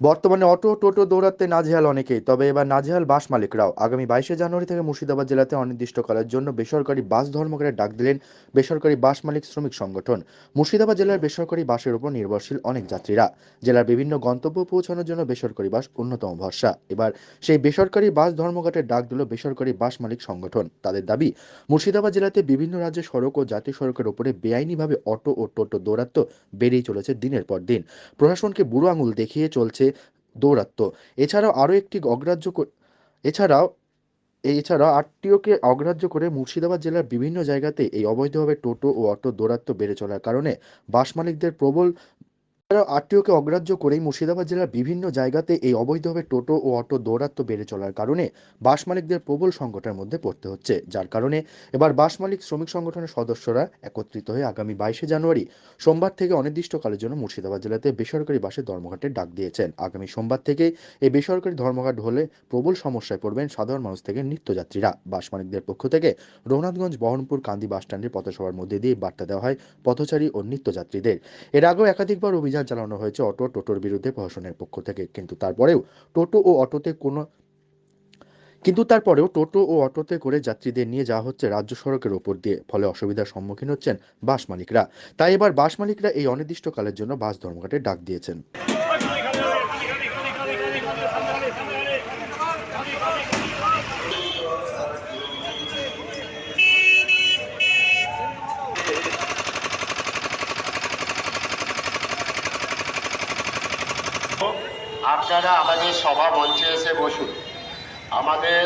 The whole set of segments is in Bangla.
বর্তমানে অটো টোটো দৌড়াতে নাজেহাল অনেকেই, তবে এবার নাজেহাল বাস মালিকরাও। আগামী বাইশে জানুয়ারি থেকে মুর্শিদাবাদ জেলাতে অনির্দিষ্টকালের জন্য বেসরকারি বাস ধর্মঘটের ডাক দিলেন বেসরকারি বাস মালিক শ্রমিক সংগঠন। মুর্শিদাবাদ জেলার বেসরকারি বাসের উপর নির্ভরশীল অনেক যাত্রীরা। জেলার বিভিন্ন গন্তব্য পৌঁছানোর জন্য বেসরকারি বাস অন্যতম ভরসা। এবার সেই বেসরকারি বাস ধর্মঘটের ডাক দিল বেসরকারি বাস মালিক সংগঠন। তাদের দাবি, মুর্শিদাবাদ জেলাতে বিভিন্ন রাজ্যের সড়ক ও জাতীয় সড়কের উপরে বেআইনিভাবে অটো ও টোটো দৌরাত্ম বেড়েই চলেছে দিনের পর দিন। প্রশাসনকে বুড়ো আঙুল দেখিয়ে চলছে দৌরাত্ম্য। এছাড়াও আরও একটি অগ্রাহ্য এছাড়াও এছাড়াও আটটিওকে অগ্রাহ্য করে মুর্শিদাবাদ জেলার বিভিন্ন জায়গাতে এই অবৈধভাবে টোটো ও অটো দৌরাত্ম্য বেড়ে চলার কারণে বাস মালিকদের প্রবল আরটিওকে অগ্রাহ্য করেই মুর্শিদাবাদ জেলার বিভিন্ন জায়গাতে এই অবৈধভাবে টোটো ও অটো দৌরাত্ম্য বেড়ে চলার কারণে বাস মালিকদের প্রবল সংকটের মধ্যে পড়তে হচ্ছে। যার কারণে এবার বাস মালিক, শ্রমিক সংগঠনের সদস্যরা একত্রিত হয়ে আগামী বাইশে জানুয়ারি সোমবার থেকে অনির্দিষ্টকালের জন্য মুর্শিদাবাদ জেলাতে বেসরকারি বাসের ধর্মঘটের ডাক দিয়েছেন। আগামী সোমবার থেকে এই বেসরকারি ধর্মঘাট হলে প্রবল সমস্যায় পড়বেন সাধারণ মানুষ থেকে নিত্যযাত্রীরা। বাস মালিকদের পক্ষ থেকে রঘুনাথগঞ্জ বহরমপুর, কান্দি বাস স্ট্যান্ডের পথসভার মধ্যে দিয়ে বার্তা দেওয়া হয় পথচারী ও নিত্যযাত্রীদের। এর আগেও একাধিকবার অভিযান চালানো হয়েছে অটো, টোটোর বিরুদ্ধে প্রশাসনের পক্ষ থেকে। কিন্তু তারপরেও টোটো ও অটোতে কোনো কিন্তু তারপরেও টোটো ও অটোতে করে যাত্রীদের নিয়ে যাওয়া হচ্ছে রাজ্য সড়কের ওপর দিয়ে, ফলে অসুবিধার সম্মুখীন হচ্ছেন বাস মালিকরা। তাই এবার বাস মালিকরা এই অনির্দিষ্টকালের জন্য বাস ধর্মঘটের ডাক দিয়েছেন। আপনারা আমাদের সভা মঞ্চে এসে বসুন। আমাদের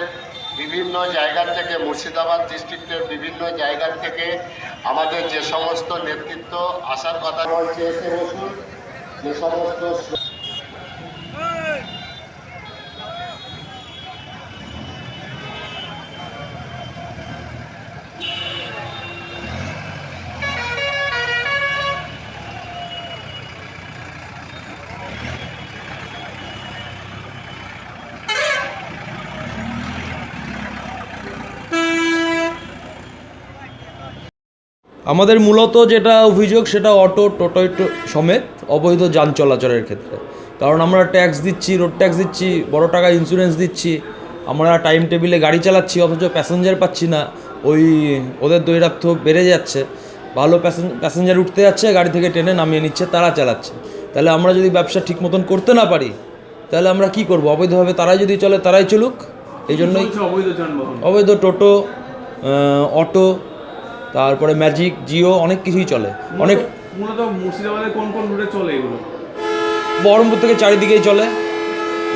বিভিন্ন জায়গা থেকে, মুর্শিদাবাদ ডিস্ট্রিক্টের বিভিন্ন জায়গা থেকে আমাদের যে সমস্ত নেতৃত্ব আসার কথা মঞ্চে এসে বসুন। যে সমস্ত আমাদের মূলত যেটা অভিযোগ সেটা অটো টোটো সমেত অবৈধ যান চলাচলের ক্ষেত্রে। কারণ আমরা ট্যাক্স দিচ্ছি রোড ট্যাক্স দিচ্ছি বড় টাকা ইন্স্যুরেন্স দিচ্ছি আমরা টাইম টেবিলে গাড়ি চালাচ্ছি অথচ প্যাসেঞ্জার পাচ্ছি না ওই ওদের দৈরাত্য বেড়ে যাচ্ছে। ভালো প্যাসেঞ্জার উঠতে যাচ্ছে গাড়ি থেকে টেনে নামিয়ে নিচ্ছে তারা চালাচ্ছে। তাহলে আমরা যদি ব্যবসা ঠিক মতন করতে না পারি তাহলে আমরা কি করব? অবৈধভাবে তারাই যদি চলে তারাই চলুক? এই জন্যই অবৈধ টোটো অটো তারপরে ম্যাজিক জিও অনেক কিছুই চলে। অনেক মূলত- কোন কোন রুটে চলে এগুলো? বহরমপুর থেকে চারিদিকেই চলে।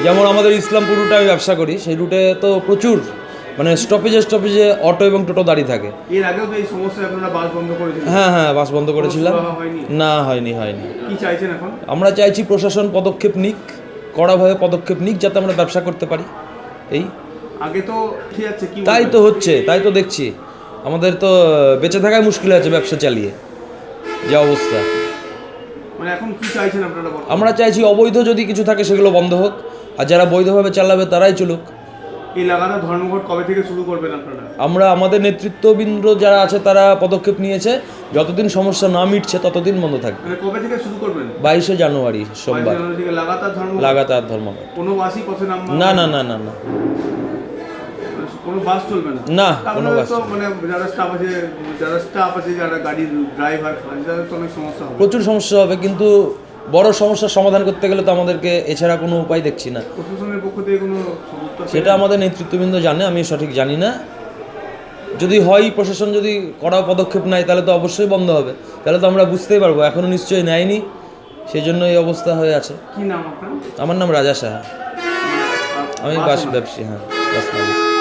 যেমন আমাদের ইসলামপুর রুটে আমি ব্যবসা করি সেই রুটে তো প্রচুর মানে স্টপেজে স্টপেজে অটো এবং টোটো দাঁড়িয়ে থাকে। এর আগেও তো এই সমস্যায় আপনারা বাস বন্ধ করেছিলেন হ্যাঁ হ্যাঁ বাস বন্ধ করেছিলাম। না হয়নি হয়নি। কি চাইছেন এখন? আমরা চাইছি প্রশাসন পদক্ষেপ নিক কড়াভাবে পদক্ষেপ নিক যাতে আমরা ব্যবসা করতে পারি। এই। আগে তো ঠিক আছে কি তাই তো হচ্ছে তাই তো দেখছি। আমাদের তো বেঁচে থাকাই মুশকিল আছে ব্যবসা চালিয়ে। যা অবস্থা। মানে? আমরা চাইছি অবৈধ যদি কিছু থাকে সেগুলো বন্ধ হোক আর যারা বৈধভাবে চালাবে তারাই চলুক। এই লাগাতার ধর্মঘট কবে থেকে শুরু করবেন আপনারা? আমরা আমাদের নেতৃত্ববৃন্দ যারা আছে তারা পদক্ষেপ নিয়েছে যতদিন সমস্যা না মিটছে ততদিন বন্ধ থাকবে। মানে কবে থেকে শুরু করবেন? বাইশে জানুয়ারি সোমবার। লাগাতার ধর্মঘট। কোনো পথে না না না না না। কোনো বাস চলবে না। না, কোনো বাস মানে যারা স্টাফ আছে যারা স্টাফ আছে যারা গাড়ির ড্রাইভার তাদের তো অনেক সমস্যা হবে। প্রচুর সমস্যা হবে কিন্তু বড় সমস্যার সমাধান করতে গেলে তো আমাদেরকে এছাড়া কোনো উপায় দেখছি না। প্রশাসনের পক্ষ থেকে কোনো সেটা আমাদের নেতৃত্ববৃন্দ জানে আমি সঠিক জানি না। যদি হয় প্রশাসন যদি কড়া পদক্ষেপ নেয় তাহলে তো অবশ্যই বন্ধ হবে। তাহলে তো আমরা বুঝতেই পারব এখনও নিশ্চয়ই নেয়নি। সেই জন্য এই অবস্থা হয়ে আছে। কি নাম আপনার? আমার নাম রাজা সাহা। আমি বাস। ব্যবসায়ী হ্যাঁ বাস মালিক।